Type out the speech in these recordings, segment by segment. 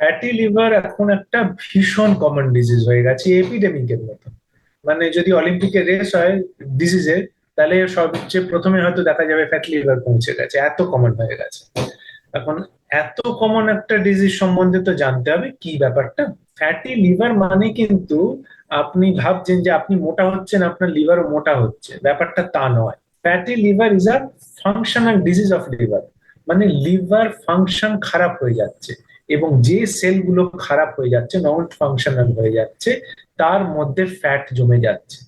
Fatty liver এখন একটা ভীষণ কমন ডিজিজ হয়ে গেছে এপিডেমিকের মতো মানে যদি অলিম্পিকে রেস হয় ডিজিজের তাহলে সবচেয়ে প্রথমে হয়তো দেখা যাবে ফ্যাটি লিভার পৌঁছে গেছে, এত কমন হয়ে গেছে। এখন এত কমন একটা ডিজিজ সম্বন্ধে তো জানতে হবে, কি ব্যাপারটা? ফ্যাটি লিভার মানে কিন্তু আপনি ভাবছেন যে আপনি মোটা হচ্ছেন, আপনার লিভারও মোটা হচ্ছে। ব্যাপারটা তা নয়। Fatty liver is a functional disease of liver মানে লিভার ফাংশন খারাপ হয়ে যাচ্ছে। এবং যে সেলগুলো খারাপ হয়ে যাচ্ছে নন ফাংশনাল হয়ে যাচ্ছে, তার মধ্যে ফ্যাট জমে যাচ্ছে।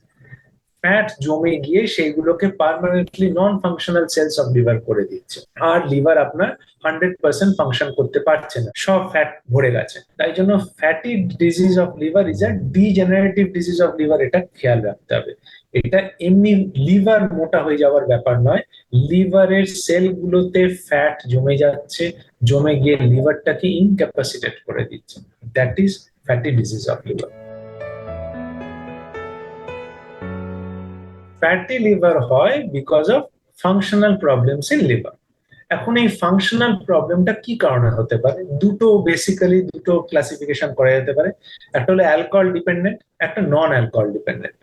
ফ্যাট জমে গিয়ে সেইগুলোকে permanently non functional cells of liver করে দিচ্ছে। আর লিভার আপনার হান্ড্রেড পার্সেন্ট ফাংশন করতে পারছে না। সব ফ্যাট ভরে গেছে। তাই জন্য fatty disease of liver is a degenerative disease of liver এটা খেয়াল রাখতে হবে। এটা এমনি লিভার মোটা হয়ে যাওয়ার ব্যাপার নয়। লিভারের সেলগুলোতে ফ্যাট জমে যাচ্ছে, জমে গিয়ে লিভারটাকে ইনক্যাপাসিটেট করে দিচ্ছে। That is fatty disease of liver fatty liver হয় because of functional problems in liver এখন এই ফাংশনাল প্রবলেমটা কি কারণে হতে পারে? দুটো বেসিক্যালি দুটো ক্লাসিফিকেশন করা যেতে পারে। একটা হলো অ্যালকোহল ডিপেন্ডেন্ট একটা নন অ্যালকোহল ডিপেন্ডেন্ট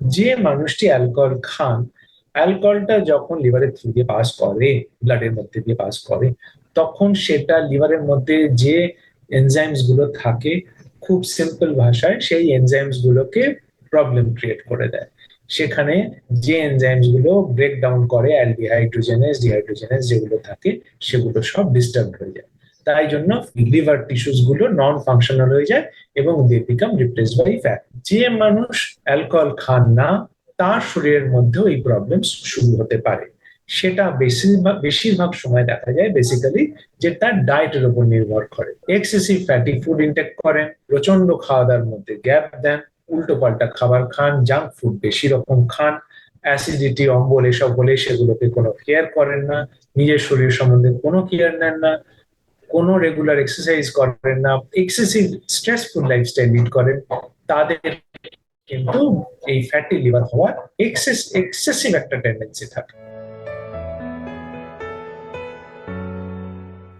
যে মানুষটি অ্যালকোহল খান, অ্যালকোহলটা যখন লিভারের থ্রু দিয়ে পাস করে, ব্লাডের মধ্যে দিয়ে পাস করে, তখন সেটা লিভারের মধ্যে যে এনজাইমসগুলো থাকে, খুব সিম্পল ভাষায় সেই এনজাইমস গুলোকে প্রবলেম ক্রিয়েট করে দেয়। সেখানে যে এনজাইমসগুলো ব্রেক ডাউন করে অ্যালডিহাইড্রোজেনেস ডিহাইড্রোজেনেস যেগুলো থাকে, সেগুলো সব ডিস্টার্ব হয়ে যায়। তাই জন্য লিভার টিস্যুসগুলো নন ফাংশনাল হয়ে যায় এবং they become replace by fat যে মানুষ অ্যালকোহল খান না, তার শরীরের মধ্যেও এই প্রবলেম শুরু হতে পারে। সেটা বেশিরভাগ বেশিরভাগ সময় দেখা যায় বেসিক্যালি যে তার ডায়েটের উপর নির্ভর করে। এক্সেসিভ ফ্যাটি ফুড ইনটেক করেন প্রচণ্ড খাওয়া দাওয়ার মধ্যে গ্যাপ দেন উল্টো পাল্টা খাবার খান জাঙ্ক ফুড বেশি রকম খান অ্যাসিডিটি অম্বল এসব হলে সেগুলোকে কোনো কেয়ার করেন না, নিজের শরীর সম্বন্ধে কোনো কেয়ার নেন না কোনো রেগুলার এক্সারসাইজ করেন না এক্সেসিভ স্ট্রেসফুল লাইফস্টাইল লিড করেন, তাদের কিন্তু এই ফ্যাটি লিভার হওয়ার এক্সেস এক্সেসিভ একটা টেন্ডেন্সি থাকে।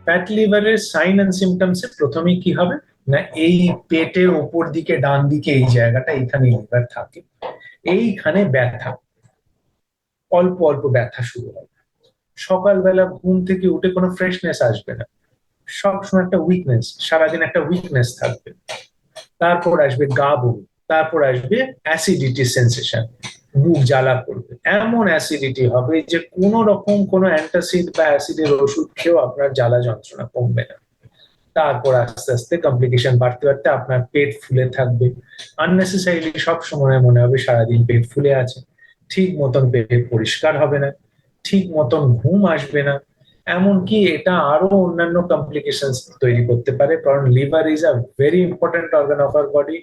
ফ্যাট লিভারের সাইন অ্যান্ড সিমটমসে প্রথমেই কি হবে? না, এই পেটের ওপর দিকে, ডান দিকে এই জায়গাটা এখানে লিভার থাকে। এইখানে ব্যথা। অল্প অল্প ব্যথা শুরু হবে সকালবেলা ঘুম থেকে উঠে কোনো ফ্রেশনেস আসবে না। সবসময় একটা উইকনেস সারাদিন একটা উইকনেস থাকবে। তারপর আসবে গা বমি তারপর আসবে অ্যাসিডিটি সেন্সেশন বুক জ্বালা করবে। এমন অ্যাসিডিটি হবে যে কোন রকম কোনো অ্যান্টাসিড বা অ্যাসিডের ওষুধ খেয়েও আপনার জ্বালা যন্ত্রণা কমবে না। তারপর আস্তে আস্তে কমপ্লিকেশন বাড়তে বাড়তে আপনার পেট ফুলে থাকবে। আননেসেসারিলি সব সময় মনে হবে সারাদিন পেট ফুলে আছে। ঠিক মতন পেট পরিষ্কার হবে না। ঠিক মতন ঘুম আসবে না। এমনকি এটা আরও অন্যান্য কমপ্লিকেশন তৈরি করতে পারে, কারণ liver is a very important organ of our body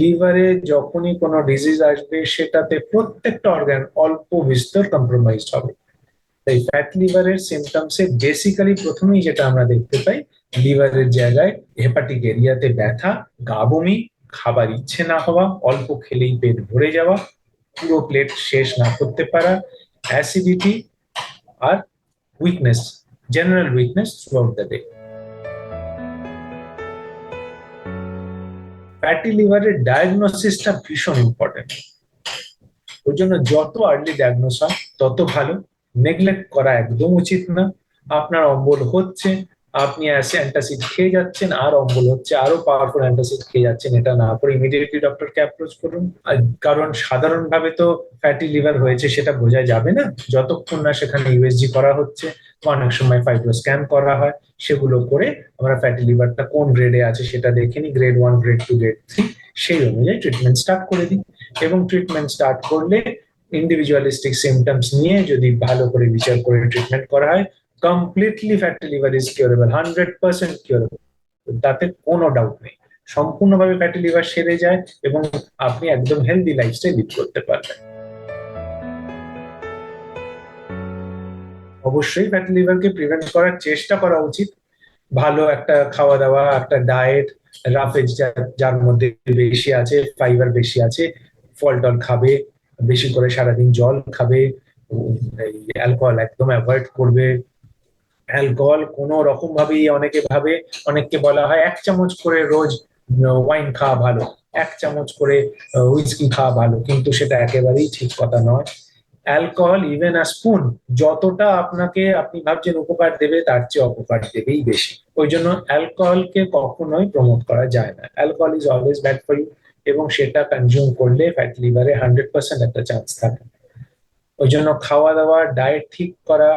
লিভারে যখনই কোনো ডিজিজ আসবে, সেটাতে প্রত্যেকটা অর্গান অল্প বিস্তর কম্প্রোমাইজড হবে। তাই ফ্যাট লিভারের সিমটমসে বেসিক্যালি প্রথমেই যেটা আমরা দেখতে পাই লিভারের জায়গায় হেপাটিক এরিয়াতে ব্যথা, গা বমি, খাবার ইচ্ছে না হওয়া, অল্প খেলেই পেট ভরে যাওয়া, পুরো প্লেট শেষ না করতে পারা acidity R weakness weakness throughout the day fatty লিভারের ডায়াগনোসিসটা ভীষণ ইম্পর্টেন্ট ওই জন্য যত আর্লি ডায়াগনোস হয়, তত ভালো। নেগলেক্ট করা একদম উচিত না। আপনার অম্বল হচ্ছে, আপনি অ্যান্টাসিড খেয়ে যাচ্ছেন, আর অম্বল হচ্ছে, আরও পাওয়ারফুল অ্যান্টাসিড খেয়ে যাচ্ছেন, এটা না করে ইমিডিয়েটলি ডক্টরকে অ্যাপ্রোচ করুন। কারণ সাধারণভাবে তো ফ্যাটি লিভার হয়েছে, সেটা বোঝা যাবে না। যতক্ষণ না সেখানে ইউএসজি করা হচ্ছে অনেক সময় ফাইব্রো স্ক্যান করা হয়, সেগুলো করে আমরা ফ্যাটি লিভারটা কোন গ্রেডে আছে সেটা দেখে নিই grade one grade two grade three সেই অনুযায়ী ট্রিটমেন্ট স্টার্ট করে দিই। এবং ট্রিটমেন্ট স্টার্ট করলে ইন্ডিভিজুয়ালিস্টিক সিমটমস নিয়ে যদি ভালো করে বিচার করে ট্রিটমেন্ট করা হয় completely fatty liver is curable hundred percent curable তাতে কোনো ডাউট নেই। সম্পূর্ণভাবে ফ্যাটি লিভার সেরে যায় এবং আপনি একদম হেলদি লাইফস্টাইল লিড করতে পারবেন। অবশ্যই ফ্যাটি লিভারকে প্রিভেন্ট করার চেষ্টা করা উচিত। ভালো একটা খাওয়া দাওয়া, একটা ডায়েট রাফেজ যার মধ্যে বেশি আছে ফাইবার বেশি আছে, ফল টল খাবে, বেশি করে সারাদিন জল খাবে অ্যালকোহল একদম অ্যাভয়েড করবে। অ্যালকোহল কোনো রকম ভাবেই অনেকে ভাবে, অনেককে বলা হয় এক চামচ করে রোজ ওয়াইন খাওয়া ভালো, এক চামচ করে হুইস্কি খাওয়া ভালো, কিন্তু সেটা একেবারেই ঠিক কথা নয়। অ্যালকোহল ইভেন আ স্পুন যতটা আপনাকে আপনি ভাবছেন উপকার দেবে, তার চেয়ে অপকার দেবেই বেশি। ওই জন্য অ্যালকোহলকে কখনোই প্রমোট করা যায় না। Alcohol is always bad for you এবং সেটা কনজিউম করলে ফ্যাট লিভারে হান্ড্রেড পার্সেন্ট একটা চান্স থাকে। ওই জন্য খাওয়া দাওয়া ডায়েট ঠিক করা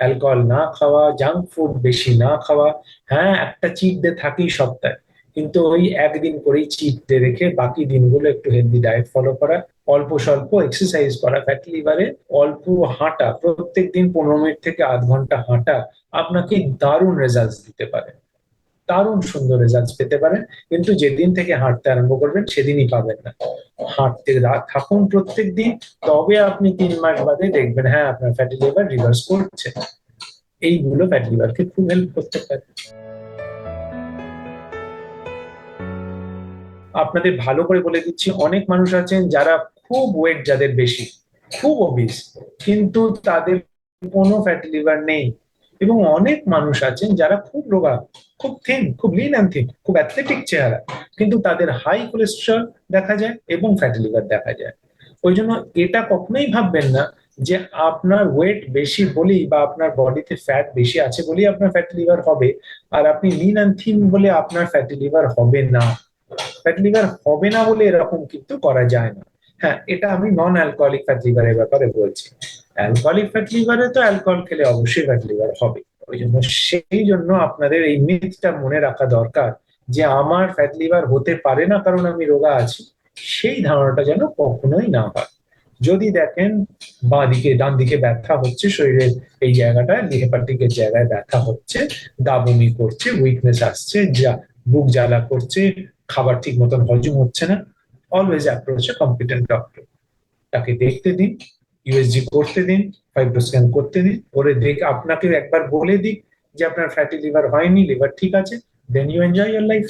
অ্যালকোহল না খাওয়া জাঙ্ক ফুড বেশি না খাওয়া হ্যাঁ একটা চিট ডে থাকেই সপ্তাহে, কিন্তু ওই একদিন করেই চিট ডে রেখে বাকি দিনগুলো একটু হেলদি ডায়েট ফলো করা অল্প স্বল্প এক্সারসাইজ করা ফ্যাটি লিভারে অল্প হাঁটা প্রত্যেক দিন পনেরো মিনিট থেকে আধ ঘণ্টা হাঁটা আপনাকে দারুণ রেজাল্ট দিতে পারে। দারুণ সুন্দর রেজাল্ট পেতে পারেন। কিন্তু যেদিন থেকে হাঁটতে আরম্ভ করবেন, সেদিনই পাবেন না। হাঁটতে থাকুন প্রত্যেক দিন তবে আপনি তিন মাস বাদে দেখবেন হ্যাঁ আপনার ফ্যাটি লিভার রিভার্স করছে। এইগুলো ফ্যাটি লিভারকে খুব হেল্প করতে পারে। আপনাদের ভালো করে বলে দিচ্ছি, অনেক মানুষ আছেন যারা খুব ওয়েট যাদের বেশি, খুব অবিস কিন্তু তাদের কোনো ফ্যাটি লিভার নেই। এবং অনেক মানুষ আছেন যারা খুব রোগা, খুব থিন খুব লিন অ্যান্ড থিন খুব অ্যাথলেটিক চেহারা, কিন্তু তাদের হাই কোলেস্ট্রল দেখা যায় এবং ফ্যাটি লিভার দেখা যায়। ওই জন্য এটা কখনোই ভাববেন না যে আপনার ওয়েট বেশি বলেই বা আপনার বডিতে ফ্যাট বেশি আছে বলেই আপনার ফ্যাটি লিভার হবে, আর আপনি লিন অ্যান্ড থিন বলে আপনার ফ্যাটি লিভার হবে না। ফ্যাট লিভার হবে না বলে এরকম কিন্তু করা যায় না। হ্যাঁ এটা আমি নন অ্যালকোহলিক ফ্যাট লিভারের ব্যাপারে বলছি। অ্যালকোহলিক ফ্যাট লিভারে তো অ্যালকোহল খেলে অবশ্যই ফ্যাট লিভার হবে। ওই জন্য সেই জন্য আপনাদের এই মিথটা মনে রাখা দরকার যে আমার ফ্যাট লিভার হতে পারে না কারণ আমি রোগা আছি, সেই ধারণাটা যেন কখনোই না হয়। যদি দেখেন বাঁ দিকে ডান দিকে ব্যথা হচ্ছে, শরীরের এই জায়গাটায় হেপাটিকের জায়গায় ব্যথা হচ্ছে, দাবমি করছে উইকনেস আসছে, যা, বুক জ্বালা করছে খাবার ঠিক মতন হজম হচ্ছে না always approach a competent doctor তাকে দেখতে দিন ইউএসজি করতে দিন ফাইব্রোস্ক্যান করতে দিন, করে দেখ, আপনাকে একবার বলে দিক যে আপনার ফ্যাটি লিভার হয়নি লিভার ঠিক আছে then you enjoy your life